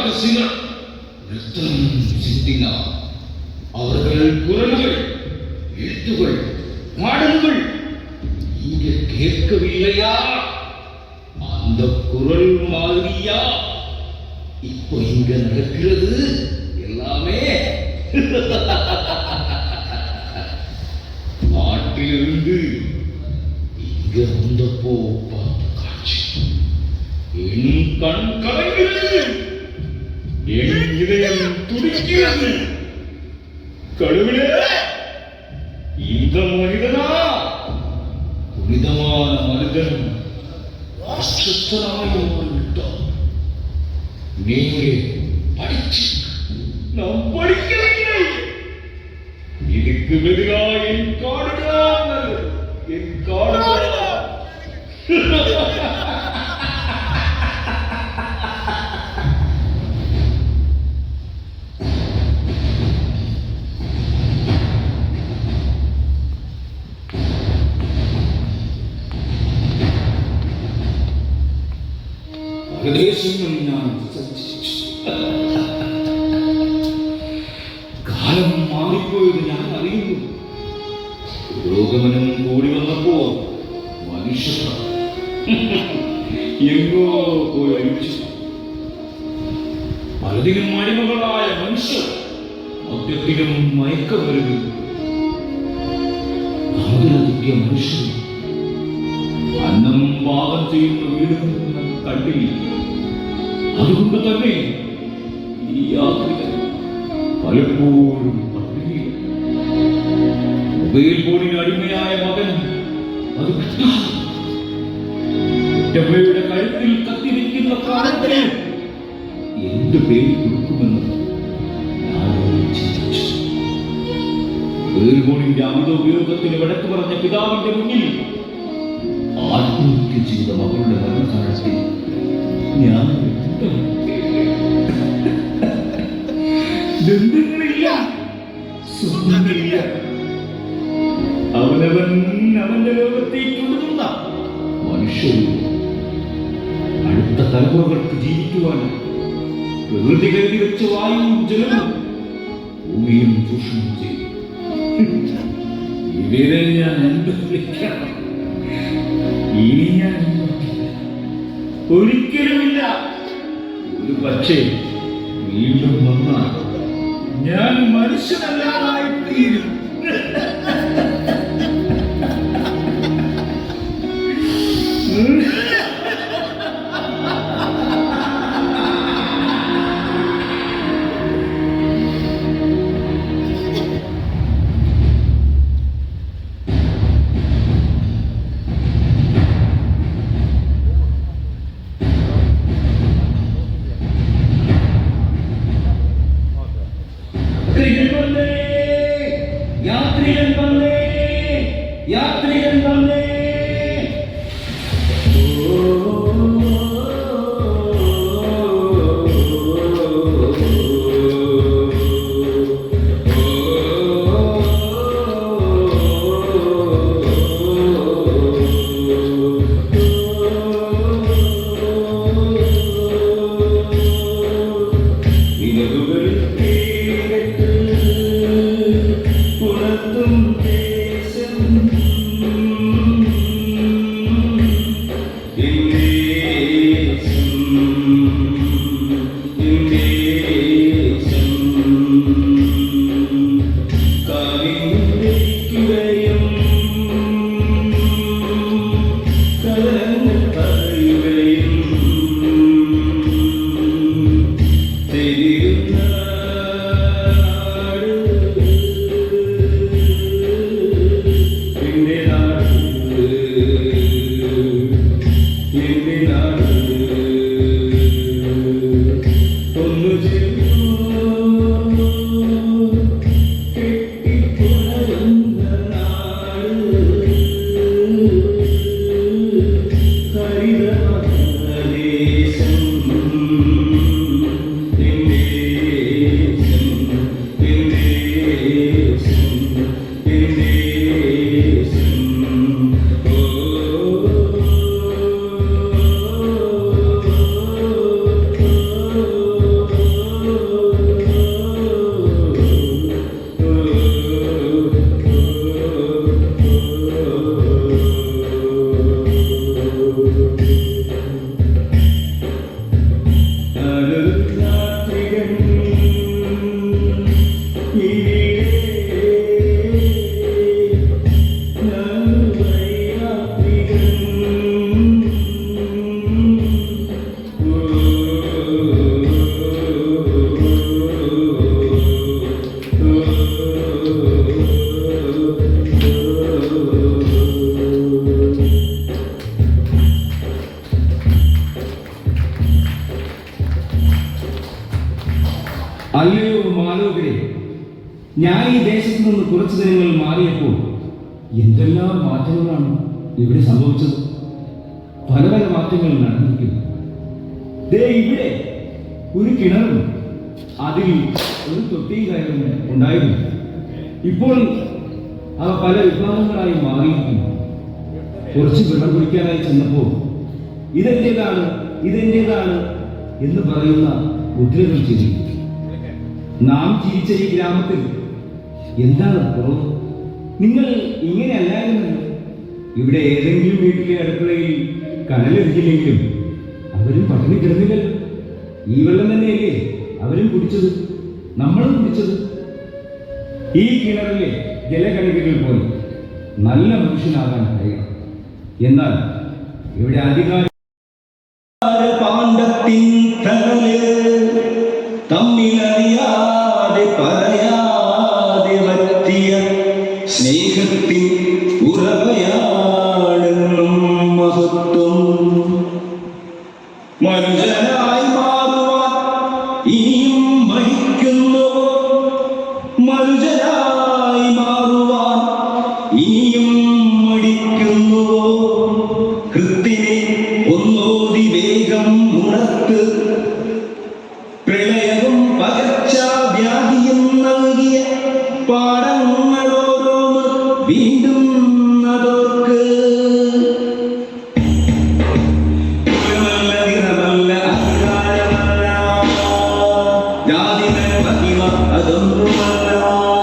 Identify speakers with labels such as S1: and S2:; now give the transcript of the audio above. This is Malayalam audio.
S1: பேசின ரத்தம் சிந்தினா அவர்கள் குரல்கள் எழுத்துகள் பாடல்கள் இங்க கேட்கவில்லையா? அந்த குரல் மாதிரியா இப்போ இங்க நடக்கிறது எல்லாமே நாட்டிலிருந்து இங்க வந்தப்போ பார்த்த காட்சி. என் கண் கலைகிறது என் இதயம் துடிக்கிறது கடவுளே இந்த மனிதனா புனிதமான மனிதன் ராட்சசனாய் மாறிவிட்டான் நீங்க படிச்சு நாம் படிக்கவில்லை இதுக்கு மெதுகா என் காடுதான் என் காடுதான் പരദേശങ്ങളും ഞാൻ കാലം മാറിപ്പോയത് ഞാൻ അറിയുന്നു. പുരോഗമനം കൂടി വന്നപ്പോ മനുഷ്യ എങ്ങോ പോയി ഒളിച്ചു പലതിലും അടിമകളായ മനുഷ്യർ മദ്യത്തിനും മയക്കമരുന്നു. നാടിനെത്തിയ മനുഷ്യർ അന്നം പാകം ചെയ്യുന്ന വീടുകൾ നാം കണ്ടില്ല. അതുകൊണ്ട് തന്നെ ഈ യാത്രികർ പലപ്പോഴും. മൊബൈൽ ഫോണിന് അടിമയായ മകൻ അത് കിട്ടാതെ ഒറ്റമ്മയുടെ കഴുത്തിൽ കത്തിരിക്കുന്ന കാലത്തിൽ എന്ത് പേര് കൊടുക്കുമെന്ന് ഉപയോഗത്തിന് വഴക്ക് പറഞ്ഞ പിതാവിന്റെ മുന്നിൽ ആത്മഹത്യ ചെയ്ത മകളുടെ മരണകാലത്തിൽ ഞാൻ ബന്ധങ്ങളില്ല സ്വന്തങ്ങളില്ല അവനവൻ അവന്റെ ലോകത്തെ മനുഷ്യരും അടുത്ത തലമുറകൾക്ക് ജീവിക്കുവാൻ പ്രകൃതി കരുതി വെച്ച വായുവും ജലവും ഭൂമിയും ചൂഷണം ചെയ്തു. ഇവരെ ഞാൻ എന്ത് വിളിക്കണം ഞാൻ ഒരിക്കലുമില്ല. ഒരു പക്ഷേ വീണ്ടും വന്നാൽ ഞാൻ മനുഷ്യനല്ലാതായി തീരും ഞാൻ ഈ ദേശത്ത് നിന്ന് കുറച്ചു ദിനങ്ങൾ മാറിയപ്പോൾ എന്തെല്ലാം മാറ്റങ്ങളാണ് ഇവിടെ സംഭവിച്ചത്? പല പല മാറ്റങ്ങൾ നടന്നിരിക്കുന്നു. ദേ ഇവിടെ ഒരു കിണറും അതിൽ ഒരു തൊട്ടിയും ഉണ്ടായിരുന്നു. ഇപ്പോൾ അവ പല വിഭാഗങ്ങളായി മാറിയിരിക്കുന്നു. കുറച്ച് വെള്ളം കുടിക്കാനായി ചെന്നപ്പോൾ ഇതെന്റേതാണ് ഇതെന്റേതാണ് എന്ന് പറയുന്ന മുദ്രകൾ ചിരിക്കും നാം ജീവിച്ച ഈ ഗ്രാമത്തിൽ എന്താണ് കുറവ് നിങ്ങൾ ഇങ്ങനെ അല്ലായിരുന്നല്ലോ ഇവിടെ ഏതെങ്കിലും വീട്ടിലെ അടുക്കളയിൽ കനലെത്തില്ലെങ്കിലും അവരും പട്ടിണി കിടന്നില്ലല്ലോ. ഈ വെള്ളം തന്നെയല്ലേ അവരും കുടിച്ചത് നമ്മളും കുടിച്ചത്. ഈ കിണറിലെ ജലകണികകൾ പോലെ നല്ല മനുഷ്യനാകാൻ കഴിയണം. എന്നാൽ ഇവിടെ അധികാരം
S2: പാണ്ഡത്തിൻ ജാതിമൻ മഹിമ അതൊന്നുമല്ല